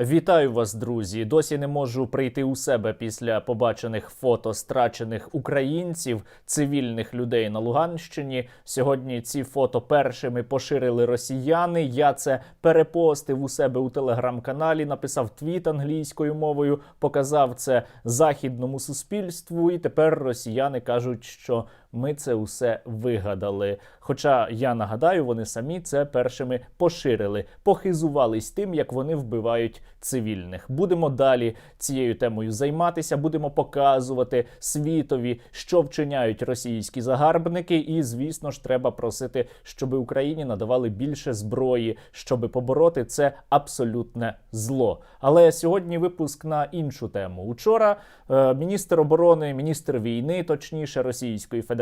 Вітаю вас, друзі! Досі не можу прийти у себе після побачених фото страчених українців, цивільних людей на Луганщині. Сьогодні ці фото першими поширили росіяни. Я це перепостив у себе у телеграм-каналі, написав твіт англійською мовою, показав це західному суспільству. І тепер росіяни кажуть, що ми це усе вигадали. Хоча я нагадаю, вони самі це першими поширили, похизувались тим, як вони вбивають цивільних. Будемо далі цією темою займатися, будемо показувати світові, що вчиняють російські загарбники. І, звісно ж, треба просити, щоб Україні надавали більше зброї, щоб побороти це абсолютне зло. Але сьогодні випуск на іншу тему. Учора е, міністр оборони, міністр війни, точніше Російської Федерації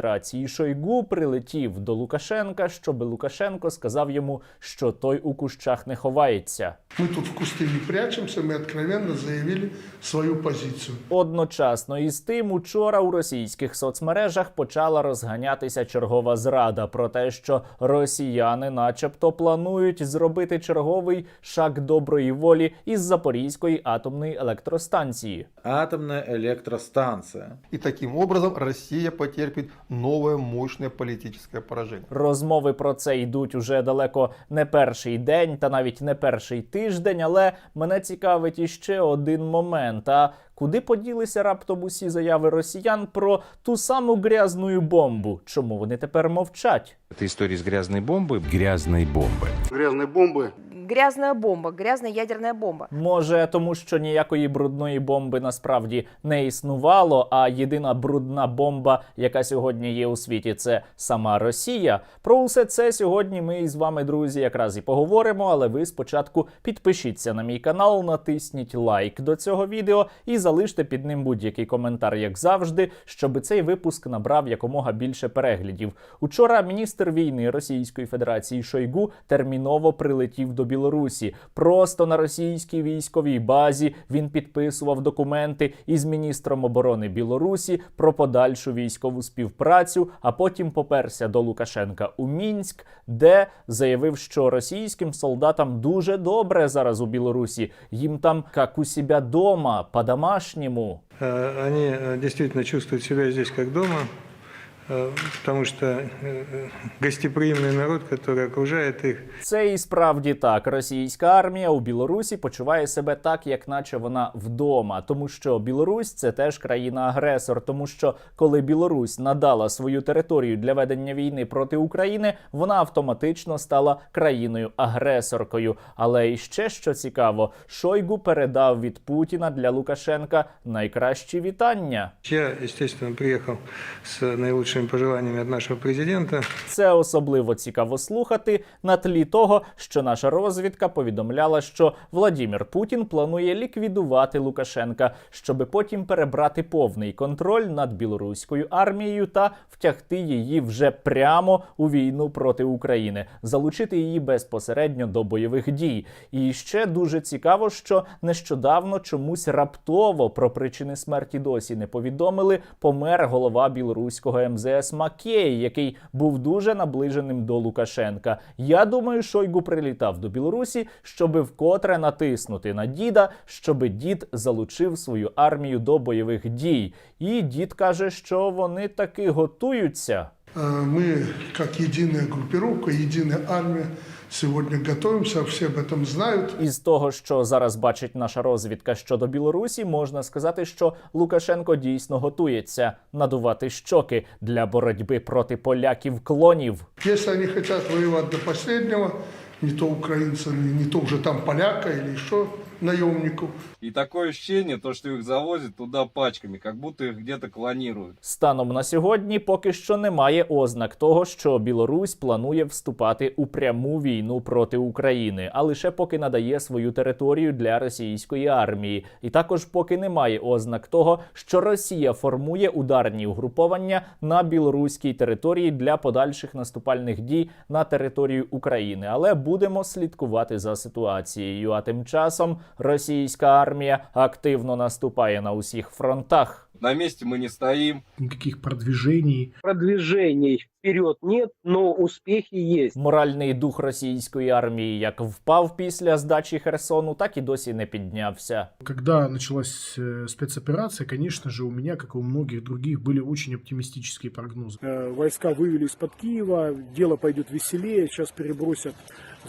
Шойгу прилетів до Лукашенка, щоб Лукашенко сказав йому, що той у кущах не ховається. Мы тут в кусты не прячемся, мы откровенно заявили свою позицию. Одночасно із тим, учора у російських соцмережах почала розганятися чергова зрада про те, що росіяни, начебто, планують зробити черговий шаг доброї волі із Запорізької атомної електростанції. Атомная электростанция. И таким образом Россия потерпит новое мощное политическое поражение. Розмови про це йдуть уже далеко не перший день, та навіть не перший тиждень. Але мене цікавить іще один момент. А куди поділися раптом усі заяви росіян про ту саму грязну бомбу? Чому вони тепер мовчать? Это история с грязной бомбой. Грязной бомбы. Грязной бомбы грязная бомба, грязная ядерная бомба. Може, тому що ніякої брудної бомби насправді не існувало, а єдина брудна бомба, яка сьогодні є у світі, це сама Росія. Про усе це сьогодні ми із вами, друзі, якраз і поговоримо. Але ви спочатку підпишіться на мій канал, натисніть лайк до цього відео і залиште під ним будь-який коментар, як завжди, щоб цей випуск набрав якомога більше переглядів. Учора міністр війни Російської Федерації Шойгу терміново прилетів до Білорусі. Просто на російській військовій базі він підписував документи із міністром оборони Білорусі про подальшу військову співпрацю, а потім поперся до Лукашенка у Мінськ, де заявив, що російським солдатам дуже добре зараз у Білорусі. Їм там як у себе дома, по-домашньому. Э, Они э, действительно чувствуют себя здесь как дома, э, потому что э, гостеприимный народ, который окружает их, Це і справді так. Російська армія у Білорусі почуває себе так, як наче вона вдома, тому що Білорусь це теж країна-агресор. Тому що коли Білорусь надала свою територію для ведення війни проти України, вона автоматично стала країною-агресоркою. Але і ще що цікаво, Шойгу передав від Путіна для Лукашенка найкращі вітання. я, естественно, приехал с наилучшими пожеланиями от нашего президента. Це особливо цікаво слухати на тлі того, що наша розвідка повідомляла, що Владімір Путін планує ліквідувати Лукашенка, щоби потім перебрати повний контроль над білоруською армією та втягти її вже прямо у війну проти України, залучити її безпосередньо до бойових дій. І ще дуже цікаво, що нещодавно чомусь раптово про причини смерті досі не повідомили. Помер голова білоруського МЗС Макей, який був дуже наближеним до Лукашенка. Я думаю, Шойгу прилітав до Білорусі, щоби вкотре натиснути на діда, щоби дід залучив свою армію до бойових дій. І дід каже, що вони таки готуються. Ми, як єдина групіровка, єдина единая армия, готуємося, все об этом знають. Із того, що зараз бачить наша розвідка щодо Білорусі, можна сказати, що Лукашенко дійсно готується надувати щоки для боротьби проти поляків клонів. Якщо вони хочуть воювати до останнього, не то українці, не, то вже там поляка і еще наемников, И такое ощущение, то, что их завозят туда пачками, как будто их где-то клонируют. Станом на сьогодні поки що немає ознак того, що Білорусь планує вступати у пряму війну проти України, а лише поки надає свою територію для російської армії, і також поки немає ознак того, що Росія формує ударні угруповання на білоруській території для подальших наступальних дій на територію України. Але будемо слідкувати за ситуацією. А тим часом російська армія активно наступає на усіх фронтах. На месте мы не стоим. никаких продвижений. Продвижений вперед нет, но успехи есть. Моральний дух російської армії як впав після здачі Херсону, так і досі не піднявся. Когда началась э, спецоперация, конечно же, у меня, как и у многих других, были очень оптимистические прогнозы. Э, Войска вывели из-под Киева, дело пойдет веселее, сейчас перебросят,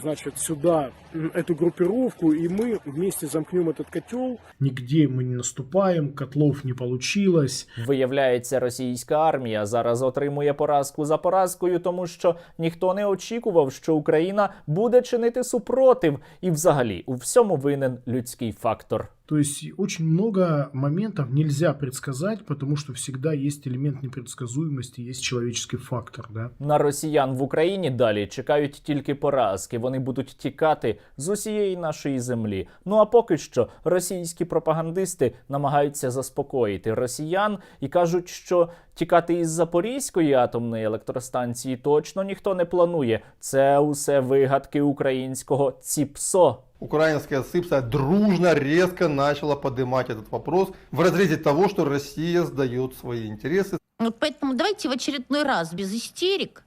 значит, сюда м, эту группировку, и мы вместе замкнем этот котел. Нигде мы не наступаем, котлов не получилось. Виявляється, російська армія зараз отримує поразку за поразкою, тому що ніхто не очікував, що Україна буде чинити супротив, і взагалі у всьому винен людський фактор. То есть очень много моментов нельзя предсказать, потому что всегда есть элемент непредсказуемости, есть человеческий фактор, да. На росіян в Україні далі чекають тільки поразки. Вони будуть тікати з усієї нашої землі. Ну а поки що російські пропагандисти намагаються заспокоїти росіян і кажуть, що тікати із Запорізької атомної електростанції точно ніхто не планує. Це усе вигадки українського ЦІПСО. Украинская СыПСа дружно, резко начала поднимать этот вопрос в разрезе того, что Россия сдает свои интересы. Поэтому давайте в очередной раз без истерик,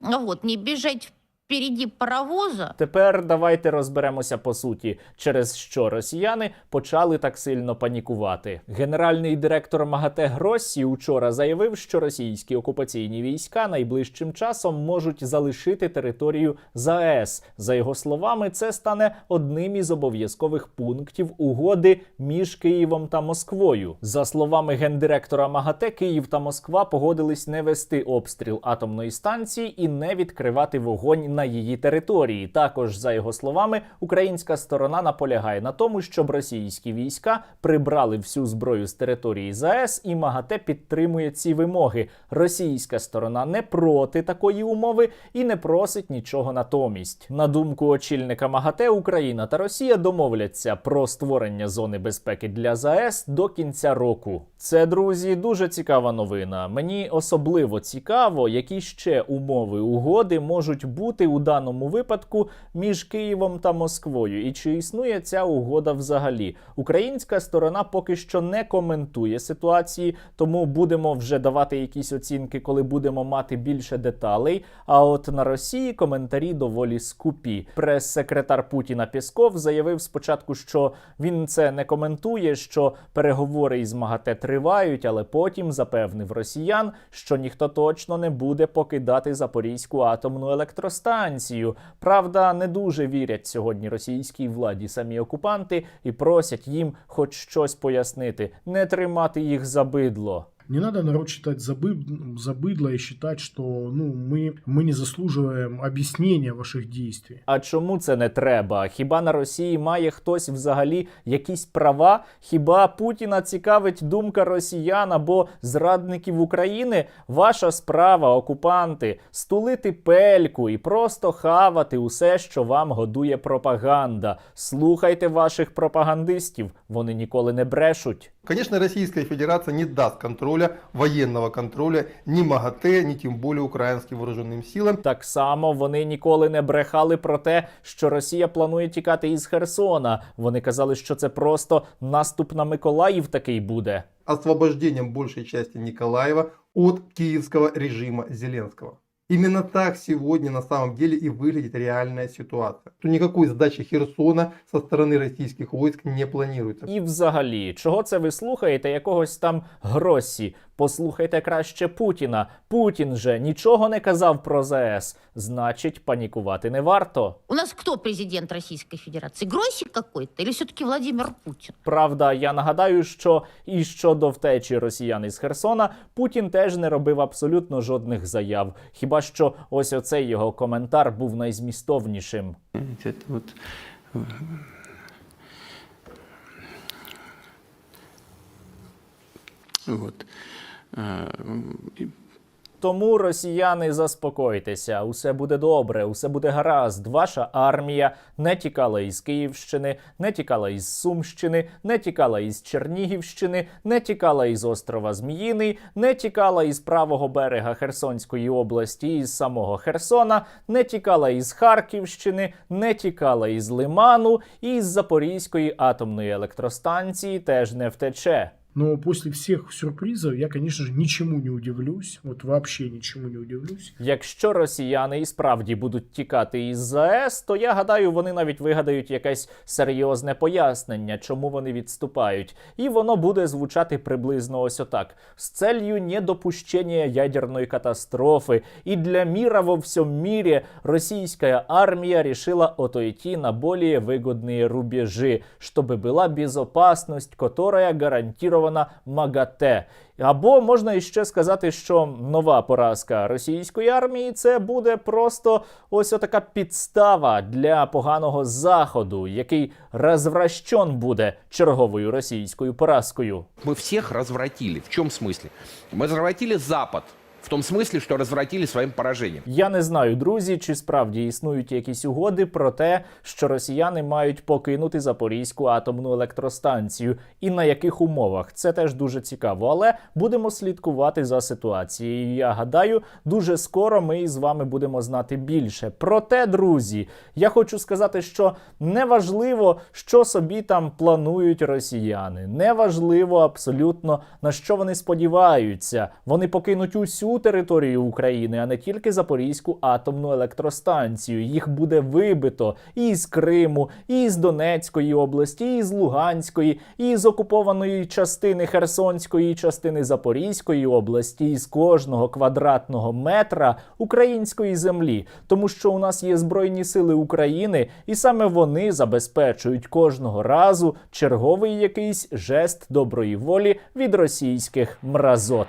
ну вот, не бежать впереди паровоза, Тепер давайте розберемося по суті, через що росіяни почали так сильно панікувати. Генеральний директор МАГАТЕ Гроссі учора заявив, що російські окупаційні війська найближчим часом можуть залишити територію ЗАЕС. За його словами, це стане одним із обов'язкових пунктів угоди між Києвом та Москвою. За словами гендиректора МАГАТЕ, Київ та Москва погодились не вести обстріл атомної станції і не відкривати вогонь на її території. Також, за його словами, українська сторона наполягає на тому, щоб російські війська прибрали всю зброю з території ЗАЕС, і МАГАТЕ підтримує ці вимоги. Російська сторона не проти такої умови і не просить нічого натомість. На думку очільника МАГАТЕ, Україна та Росія домовляться про створення зони безпеки для ЗАЕС до кінця року. Це друзі дуже цікава новина. Мені особливо цікаво, які ще умови угоди можуть бути у даному випадку між Києвом та Москвою, і чи існує ця угода взагалі. Українська сторона поки що не коментує ситуації, тому будемо вже давати якісь оцінки, коли будемо мати більше деталей. А от на Росії коментарі доволі скупі. Прес-секретар Путіна Пєсков заявив спочатку, що він це не коментує, що переговори із МАГАТЕ тривають, але потім запевнив росіян, що ніхто точно не буде покидати Запорізьку атомну електростанцію. Правда, не дуже вірять сьогодні російській владі самі окупанти і просять їм хоч щось пояснити, не тримати їх за бидло. Не надо народ считать за, быд- за быдло и считать, что ну, мы, мы не заслуживаем объяснения ваших действий. А чому це не треба? Хіба на Росії має хтось взагалі якісь права? Хіба Путіна цікавить думка росіян або зрадників України? Ваша справа, окупанти, стулити пельку і просто хавати усе, що вам годує пропаганда. Слухайте ваших пропагандистів, вони ніколи не брешуть. Конечно, Российская Федерация не даст контроля, воєнного контроля ні МАГАТЕ, ні тим більше українським вооруженим силам. Так само вони ніколи не брехали про те, що Росія планує тікати із Херсона. Вони казали, що це просто наступ на Миколаїв такий буде. Освобожденням більшої частини Ніколаєва от київського режима Зеленского. Именно так сегодня на самом деле и выглядит реальная ситуация. То никакой сдачи Херсона со стороны російських войск не планируется. І взагалі, чого це ви слухаєте якогось там Гросі? Послухайте краще Путіна. Путін же нічого не казав про ЗАЕС. Значить, панікувати не варто. у нас кто президент Российской Федерации? Гройсик какой-то или все-таки Владимир Путин? Правда, я нагадаю, що і щодо втечі росіян із Херсона, Путін теж не робив абсолютно жодних заяв. Хіба що ось оцей його коментар був найзмістовнішим. Вот. И Тому росіяни заспокойтеся, усе буде добре, усе буде гаразд. Ваша армія не тікала із Київщини, не тікала із Сумщини, не тікала із Чернігівщини, не тікала із острова Зміїний, не тікала із правого берега Херсонської області, із самого Херсона, не тікала із Харківщини, не тікала із Лиману і з Запорізької атомної електростанції теж не втече. Но после всех сюрпризов я, конечно же, ничему не удивлюсь. Вот вообще ничему не удивлюсь. Якщо росіяни і справді будуть тікати із ЗАЕС, то я гадаю, вони навіть вигадають якесь серйозне пояснення, чому вони відступають, і воно буде звучати приблизно ось отак: з целью недопущення ядерної катастрофи. І для мира во всем мире российская армия решила отойти на более выгодные рубежи, чтобы была безопасность, которая гарантирована МАГАТЕ. Або можна іще сказати, що нова поразка російської армії це буде просто ось така підстава для поганого заходу, який розвращен буде черговою російською поразкою. Мы всех развратили. В чем смысле? Мы развратили Запад. В том смысле, что развратили своим поражением. Я не знаю, друзі, чи справді існують якісь угоди про те, що росіяни мають покинути Запорізьку атомну електростанцію, і на яких умовах це теж дуже цікаво. Але будемо слідкувати за ситуацією. Я гадаю, дуже скоро ми з вами будемо знати більше. Проте, друзі, я хочу сказати, що неважливо, що собі там планують росіяни. Неважливо абсолютно на що вони сподіваються. Вони покинуть усю територію України, а не тільки Запорізьку атомну електростанцію. Їх буде вибито і з Криму, і з Донецької області, і з Луганської, і з окупованої частини Херсонської частини Запорізької області, і з кожного квадратного метра української землі, тому що у нас є збройні сили України, і саме вони забезпечують кожного разу черговий якийсь жест доброї волі від російських мразот.